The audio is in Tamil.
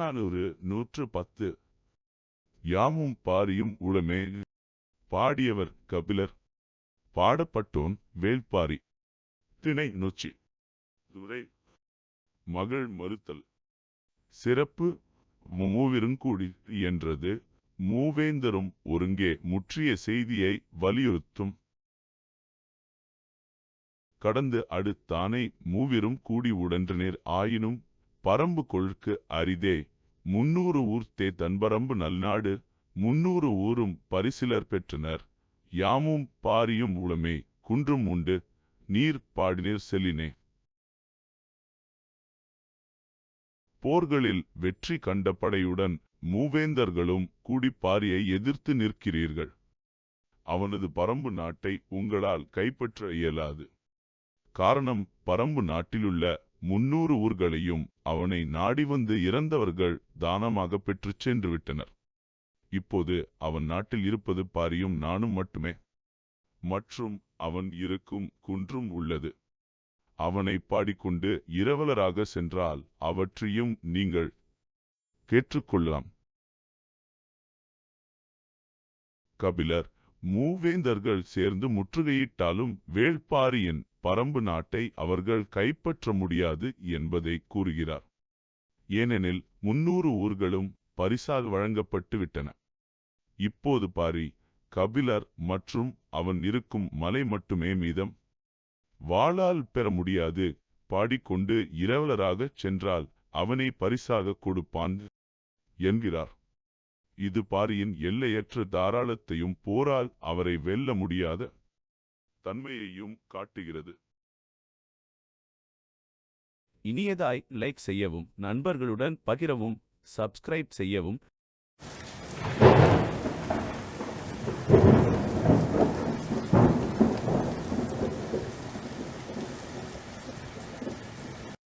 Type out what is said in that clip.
புறநானூறு நூற்று பத்து. யாமும் பாரியும் உளமே பாடியவர் கபிலர் பாடப்பட்டோன் வேள்பாரி திணை நொச்சி துரை மகள் மறுத்தல் சிறப்பு மூவிருங்கூடி என்றது மூவேந்தரும் ஒருங்கே முற்றிய செய்தியை வலியுறுத்தும். கடந்து அடுத்தானை மூவிரும் கூடி உடன்றனர் ஆயினும் பரம்பு கொழுக்கு அரிதே. முன்னூறு ஊர்த்தே தன்பரம்பு நல்நாடு முன்னூறு ஊரும் பரிசிலர் பெற்றனர். யாமும் பாரியும் உளமே குன்றும் உண்டு நீர் பாடினீர் செல்லினே. போர்களில் வெற்றி கண்ட படையுடன் மூவேந்தர்களும் கூடி பாரியை எதிர்த்து நிற்கிறீர்கள். அவனது பரம்பு நாட்டை உங்களால் கைப்பற்ற இயலாது. காரணம் பரம்பு நாட்டிலுள்ள முன்னூறு ஊர்களையும் அவனை நாடி வந்து இறந்தவர்கள் தானமாக பெற்றுச் சென்று விட்டனர். இப்போது அவன் நாட்டில் இருப்பது பாரியும் நானும் மட்டுமே. மற்றும் அவன் இருக்கும் குன்றும் உள்ளது. அவனை பாடிக்கொண்டு இரவலராக சென்றால் அவற்றையும் நீங்கள் கேட்டுக்கொள்ளலாம் கபிலர் மூவேந்தர்கள் சேர்ந்து முற்றுகையிட்டாலும் வேள்பாரியின் பரம்பு நாட்டை அவர்கள் கைப்பற்ற முடியாது என்பதை கூறுகிறார். ஏனெனில் முன்னூறு ஊர்களும் பரிசாக வழங்கப்பட்டு விட்டன. இப்போது பாரி கபிலர் மற்றும் அவன் இருக்கும் மலை மட்டுமே மீதம். வாளால் பெற முடியாது. பாடிக்கொண்டு இரவலராகச் சென்றால் அவனை பரிசாக கொடுப்பான் என்கிறார். இது பாரியின் எல்லையற்ற தாராளத்தையும் போரால் அவரை வெல்ல முடியாத தன்மையையும் காட்டுகிறது. இனியதாய் லைக் செய்யவும் நண்பர்களுடன் பகிரவும் சப்ஸ்கிரைப் செய்யவும்